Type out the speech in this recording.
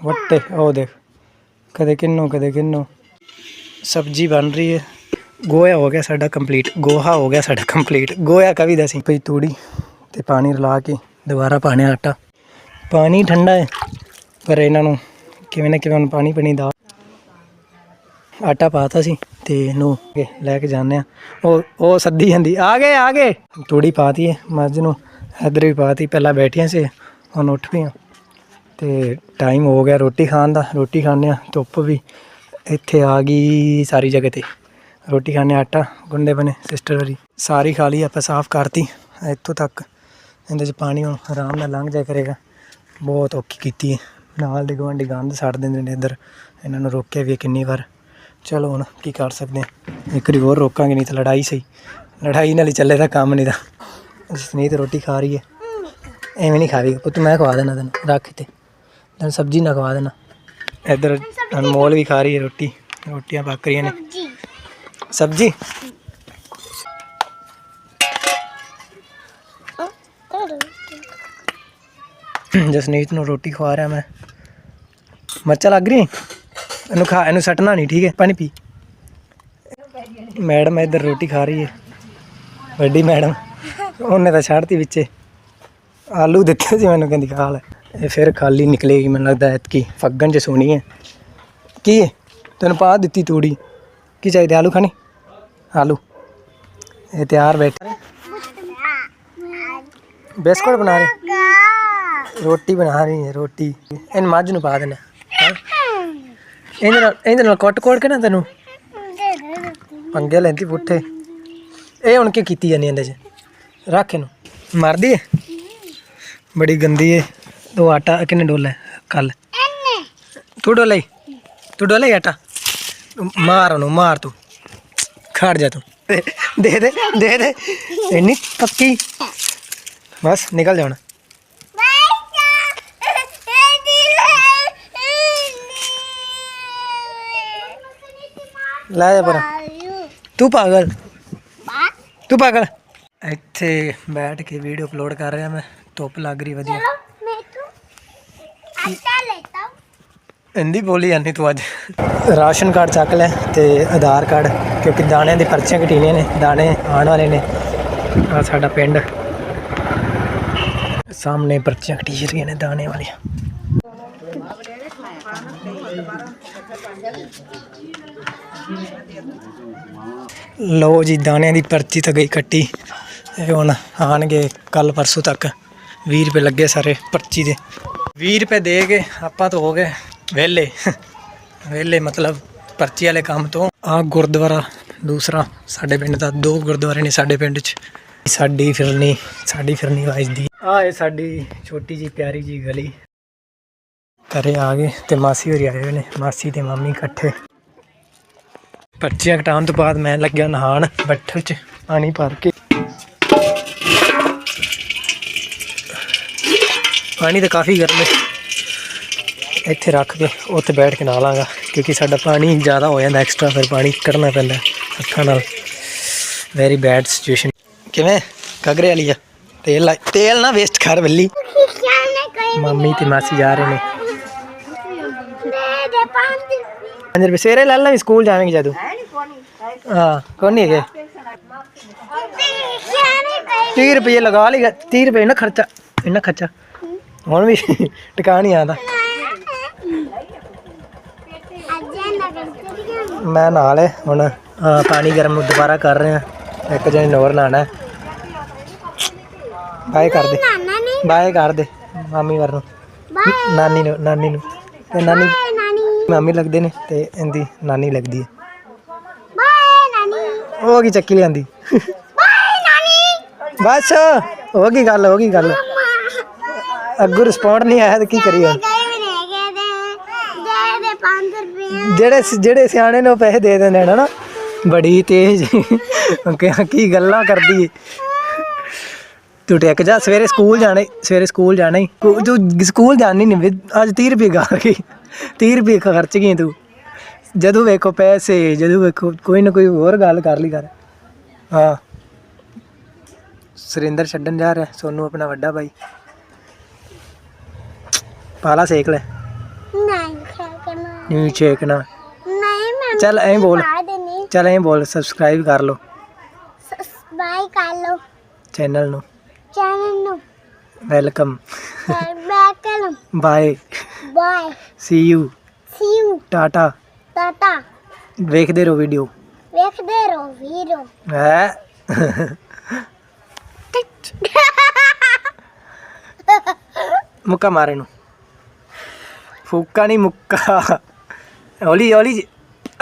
ਵੱਟੇ, ਉਹ ਦੇਖ। ਕਦੇ ਕਿੰਨੂ ਕਦੇ ਕਿੰਨੂ। ਸਬਜੀ ਬਣ ਰਹੀ ਹੈ ਗੋਇਆ ਹੋ ਗਿਆ ਸਾਡਾ ਕੰਪਲੀਟ ਗੋਹਾ ਹੋ ਗਿਆ ਸਾਡਾ ਕੰਪਲੀਟ ਗੋਇਆ ਕਵੀ ਦਾ ਸੀ। ਪਈ ਤੂੜੀ ਤੇ ਪਾਣੀ ਰਲਾ ਕੇ ਦੁਬਾਰਾ ਪਾਣਿਆ ਆਟਾ। ਪਾਣੀ ਠੰਡਾ ਹੈ ਪਰ ਇਹਨਾਂ ਨੂੰ ਕਿਵੇਂ ਨਾ ਕਿਵੇਂ ਹੁਣ ਪਾਣੀ ਪਣੀ ਦਾ। ਆਟਾ ਪਾਤਾ ਸੀ ਤੇ ਇਹਨੂੰ ਲੈ ਕੇ ਜਾਂਦੇ ਆ। ਉਹ ਉਹ ਸੱਦੀ ਜਾਂਦੀ, ਆ ਗਏ ਆ ਗਏ। ਤੂੜੀ ਪਾਤੀ ਹੈ ਮੱਝ ਨੂੰ। ਇੱਧਰ ਵੀ ਪਾਤੀ, ਪਹਿਲਾਂ ਬੈਠੀਆਂ ਸੀ, ਹੁਣ ਉੱਠ ਪਈਆਂ। ਤੇ ਟਾਈਮ ਹੋ ਗਿਆ ਰੋਟੀ ਖਾਣ ਦਾ, ਰੋਟੀ ਖਾਣੇ ਆ ਧੁੱਪ ਵੀ ਇੱਥੇ ਆ ਗਈ ਸਾਰੀ ਜਗ੍ਹਾ ਤੇ। ਰੋਟੀ ਖਾਣੇ ਆਟਾ ਗੁੰਡੇ ਬਣੇ ਸਿਸਟਰ ਵਾਲੀ ਸਾਰੀ ਖਾ ਲਈ, ਆਪਾਂ ਸਾਫ਼ ਕਰਤੀ, ਇੱਥੋਂ ਤੱਕ। ਇਹਦੇ 'ਚ ਪਾਣੀ ਹੁਣ ਆਰਾਮ ਨਾਲ ਲੰਘ ਜਾਇਆ ਕਰੇਗਾ। ਬਹੁਤ ਔਖੀ ਕੀਤੀ ਹੈ। ਨਾਲ ਦੇ ਗੁਆਂਢੀ ਗੰਦ ਛੱਡ ਦਿੰਦੇ ਨੇ ਇੱਧਰ। ਇਹਨਾਂ ਨੂੰ ਰੋਕਿਆ ਵੀ ਕਿੰਨੀ ਵਾਰ। ਚਲੋ ਹੁਣ ਕੀ ਕਰ ਸਕਦੇ ਹਾਂ। ਇੱਕ ਵਾਰੀ ਹੋਰ ਰੋਕਾਂਗੇ, ਨਹੀਂ ਤਾਂ ਲੜਾਈ ਸਹੀ। ਲੜਾਈ ਨਾਲ ਹੀ ਚੱਲੇ ਤਾਂ ਕੰਮ ਨਹੀਂ ਦਾ ਜਸਨੀਤ ਰੋਟੀ ਖਾ ਰਹੀ ਹੈ। ਐਵੇਂ ਨਹੀਂ ਖਾਵੇਗੀ। ਪੁੱਤ ਮੈਂ ਖਵਾ ਦੇਣਾ ਤੈਨੂੰ। ਰੱਖ ਤੇ ਤੈਨੂੰ ਸਬਜ਼ੀ ਨਾ ਖਵਾ ਦੇਣਾ। ਇੱਧਰ ਅਨਮੋਲ ਵੀ ਖਾ ਰਹੀ ਹੈ ਰੋਟੀ ਰੋਟੀਆਂ ਪੱਕ ਰਹੀਆਂ ਨੇ। ਸਬਜ਼ੀ। ਜਸਨੀਤ ਨੂੰ ਰੋਟੀ ਖਵਾ ਰਿਹਾ ਮੈਂ। ਮਰਚਾ ਲੱਗ ਰਹੀ ਇਹਨੂੰ ਖਾ ਇਹਨੂੰ ਸੱਟਣਾ ਨਹੀਂ ਠੀਕ ਹੈ? ਪਾਣੀ ਪੀ। ਮੈਡਮ ਇੱਧਰ ਰੋਟੀ ਖਾ ਰਹੀ ਹੈ। ਵੱਡੀ ਮੈਡਮ। ਉਹਨੇ ਤਾਂ ਛੱਡਤੀ ਵਿੱਚੇ। ਆਲੂ ਦਿੱਤੇ ਸੀ ਮੈਨੂੰ ਕਹਿੰਦੀ ਖਾ ਲੈ। ਇਹ ਫਿਰ ਖਾਲੀ ਨਿਕਲੇਗੀ ਮੈਨੂੰ ਲੱਗਦਾ ਐਤਕੀ। ਫੱਗਣ ਚ ਸੋਣੀ ਹੈ। ਕੀ ਹੈ? ਤੈਨੂੰ ਪਾ ਦਿੱਤੀ ਤੂੜੀ। ਕੀ ਚਾਹੀਦਾ ਆਲੂ ਖਾਣੀ? ਆਲੂ। ਇਹ ਤਿਆਰ ਬੈਠੇ ਬਿਸਕੁਟ ਬਣਾ ਰਹੇ। ਰੋਟੀ ਬਣਾ ਰਹੀ ਹੈ, ਰੋਟੀ। ਇਹਨ ਮੱਝ ਨੂੰ ਪਾ ਦੇਣਾ। ਇਹਦੇ ਨਾਲ ਇਹਦੇ ਨਾਲ ਕੁੱਟ ਕੁੱਟ ਕੇ ਨਾ ਤੈਨੂੰ। ਪੰਗੇ ਲੈਂਦੀ ਪੁੱਠੇ। ਇਹ ਹੁਣ ਕੀ ਕੀਤੀ ਜਾਨੀ ਇਹਦੇ ਚ? ਰੱਖ ਇਹਨੂੰ। ਮਰਦੀ ਹੈ? ਬੜੀ ਗੰਦੀ ਹੈ। ਤੂੰ ਆਟਾ, ਕਿੰਨੇ ਡੋਲਾ ਕੱਲ ਤੂੰ ਡੋਲਾ ਈ? ਤੂੰ ਡੋਲਾ ਈ ਆਟਾ? ਤੂੰ ਮਾਰ ਉਹਨੂੰ, ਮਾਰ ਤੂੰ। ਖੜ ਜਾ ਤੂੰ। ਦੇ ਦੇ ਦੇ ਦੇ। ਦੇ ਇੰਨੀ ਪੱਕੀ। ਬਸ, ਨਿਕਲ ਜਾ ਲੈ ਜਾ ਪਰ। ਤੂੰ ਪਾਗਲ। ਤੂੰ ਪਾਗਲ। ਇੱਥੇ ਬੈਠ ਕੇ ਵੀਡੀਓ ਅਪਲੋਡ ਕਰ ਰਿਹਾ ਮੈਂ। ਧੁੱਪ ਲੱਗ ਰਹੀ ਵਧੀਆ। ਹਿੰਦੀ ਬੋਲੀ ਜਾਂਦੀ ਤੂੰ ਅੱਜ। ਰਾਸ਼ਨ ਕਾਰਡ ਚੱਕ ਲੈ ਤੇ ਆਧਾਰ ਕਾਰਡ, ਕਿਉਂਕਿ ਦਾਣਿਆਂ ਦੇ ਪਰਚੀਆਂ ਕਟੀਆਂ ਨੇ, ਦਾਣੇ ਆਉਣ ਵਾਲੇ ਨੇ। ਆ ਸਾਡਾ ਪਿੰਡ। ਸਾਹਮਣੇ ਪਰਚੀਆਂ ਕਟੀ ਰਹੀਆਂ ਨੇ ਦਾਣੇ ਵਾਲੀਆਂ। ਲਓ ਜੀ, ਦਾਣਿਆਂ ਦੀ ਪਰਚੀ ਤਾਂ ਗਈ ਕੱਟੀ। ਇਹ ਹੁਣ ਆਣਗੇ ਕੱਲ ਪਰਸੋਂ ਤੱਕ। 20 ਰੁਪਏ ਲੱਗੇ ਸਾਰੇ ਪਰਚੀ ਦੇ। 20 ਰੁਪਏ ਦੇ ਕੇ ਆਪਾਂ ਤਾਂ ਹੋ ਗਏ ਵਿਹਲੇ। ਵਿਹਲੇ ਮਤਲਬ ਪਰਚੀ ਵਾਲੇ ਕੰਮ ਤੋਂ। ਆ ਗੁਰਦੁਆਰਾ ਦੂਸਰਾ, ਸਾਡੇ ਪਿੰਡ ਦਾ। ਦੋ ਗੁਰਦੁਆਰੇ ਨੇ ਸਾਡੇ ਪਿੰਡ 'ਚ। ਸਾਡੀ ਫਿਰਨੀ ਸਾਡੀ ਫਿਰਨੀ ਵੱਜਦੀ ਆ ਇਹ ਸਾਡੀ ਛੋਟੀ ਜੀ ਪਿਆਰੀ ਜੀ ਗਲੀ। ਘਰੇ ਆ ਗਏ ਤੇ ਮਾਸੀ ਹੋਰੀ ਆਏ ਹੋਏ ਨੇ। ਮਾਸੀ ਤੇ ਮਾਮੀ ਇਕੱਠੇ। ਪਰਚੀਆਂ ਕਟਾਉਣ ਤੋਂ ਬਾਅਦ ਮੈਂ ਲੱਗਿਆ ਨਹਾਣ ਬੱਠਲ 'ਚ, ਪਾਣੀ ਭਰ ਕੇ। ਪਾਣੀ ਤਾਂ ਕਾਫੀ ਗਰਮ ਹੈ। ਇੱਥੇ ਰੱਖ ਕੇ ਉੱਥੇ ਬੈਠ ਕੇ ਨਹਾ ਲਾਂਗਾ, ਕਿਉਂਕਿ ਸਾਡਾ ਪਾਣੀ ਜ਼ਿਆਦਾ ਹੋ ਜਾਂਦਾ ਐਕਸਟਰਾ ਫਿਰ ਪਾਣੀ ਕੱਢਣਾ ਪੈਂਦਾ ਹੱਥਾਂ ਨਾਲ। ਵੈਰੀ ਬੈਡ ਸਿਚੁਏਸ਼ਨ ਕਿਵੇਂ? ਕਗਰੇ ਵਾਲੀ ਆ। ਤੇਲ ਲਾ- ਤੇਲ ਨਾ ਵੇਸਟ ਕਰ ਬੱਲੀ। ਮੰਮੀ ਤੇ ਮਾਸੀ ਜਾ ਰਹੇ ਨੇ। 5 ਰੁਪਏ। ਸਵੇਰੇ ਲੈ ਲੈ ਸਕੂਲ ਜਾਵਾਂਗੇ ਜਦੋਂ। ਹਾਂ ਕੋਈ ਨਹੀਂ ਹੈਗੇ? 30 ਰੁਪਏ ਲਗਾ ਲੇਗਾ 30 ਰੁਪਏ ਨਾ ਖਰਚਾ ਇੰਨਾ ਖਰਚਾ। ਹੁਣ ਵੀ ਟਿਕਾ ਨਹੀਂ ਆਉਂਦਾ ਮੈਂ ਨਾਲ ਹੈ ਹੁਣ ਪਾਣੀ ਗਰਮ ਦੁਬਾਰਾ ਕਰ ਰਹੇ। ਆ ਇੱਕ ਜਣੇ ਨੋਰ ਨਹਾਣਾ ਹੈ ਬਾਏ ਕਰ ਦੇ। ਬਾਏ ਕਰ ਦੇ ਮਾਮੀ ਵਰ ਨੂੰ। ਨਾਨੀ ਨੂੰ ਨਾਨੀ ਨੂੰ। ਤੇ ਨਾਨੀ ਮਾਮੀ ਲੱਗਦੇ ਨੇ ਤੇ ਇਹਦੀ ਨਾਨੀ ਲੱਗਦੀ ਹੈ ਉਹ ਕੀ ਚੱਕੀ ਲਿਆਂਦੀ? ਬਸ ਹੋ ਗਈ ਗੱਲ ਹੋ ਗਈ ਗੱਲ? ਅੱਗੂ ਰਿਸਪੌਂਡ ਨਹੀਂ ਆਇਆ ਤੇ ਕੀ ਕਰੀਏ? ਜਿਹੜੇ ਜਿਹੜੇ ਸਿਆਣੇ ਨੇ ਉਹ ਪੈਸੇ ਦੇ ਦਿੰਦੇ ਨੇ ਨਾ। ਬੜੀ ਤੇਜ਼। ਕਿ- ਕੀ ਗੱਲਾਂ ਕਰਦੀ ਏ। ਤੂੰ ਟਿਕ ਜਾ ਸਵੇਰੇ ਸਕੂਲ ਜਾਣਾ ਸਵੇਰੇ ਸਕੂਲ ਜਾਣਾ ਹੀ ਤੂੰ ਸਕੂਲ ਜਾਣੀ ਨਹੀਂ ਅੱਜ 30 ਰੁਪਏ ਗਾ ਗਈ 30 ਰੁਪਏ ਖਰਚ ਗਈ ਤੂੰ। ਜਦੋਂ ਵੇਖੋ ਪੈਸੇ ਜਦੋਂ ਵੇਖੋ ਕੋਈ ਨਾ ਕੋਈ ਹੋਰ ਗੱਲ ਕਰ ਲਈ ਕਰ। ਹਾਂ। ਸੁਰਿੰਦਰ ਛੱਡਣ ਜਾ ਰਿਹਾ ਸੋਨੂੰ ਆਪਣਾ ਵੱਡਾ ਭਾਈ। ਪਾਲਾ ਸੇਕ ਲੈ। ਨਹੀਂ ਛੇਕਣਾ ਨਹੀਂ ਮੈਂ ਚੱਲ ਐਂ ਬੋਲ। ਪਾ ਦੇਣੀ ਚੱਲ ਐਂ ਬੋਲ ਸਬਸਕ੍ਰਾਈਬ ਕਰ ਲਓ। ਬਾਈ ਕਰ ਲਓ। ਚੈਨਲ ਨੂੰ। ਚੈਨਲ ਨੂੰ। ਵੈਲਕਮ ਬੈਕ ਕਰ bye bye see you see you tata tata ਵੇਖਦੇ ਰਹੋ ਵੀਡੀਓ ਵੇਖਦੇ ਰਹੋ ਵੀਰੋ ਹੈ? ਮੁੱਕਾ ਮਾਰੇ ਨੂੰ ਫੂਕਾ ਨਹੀਂ ਮੁੱਕਾ ਹੌਲੀ ਹੌਲੀ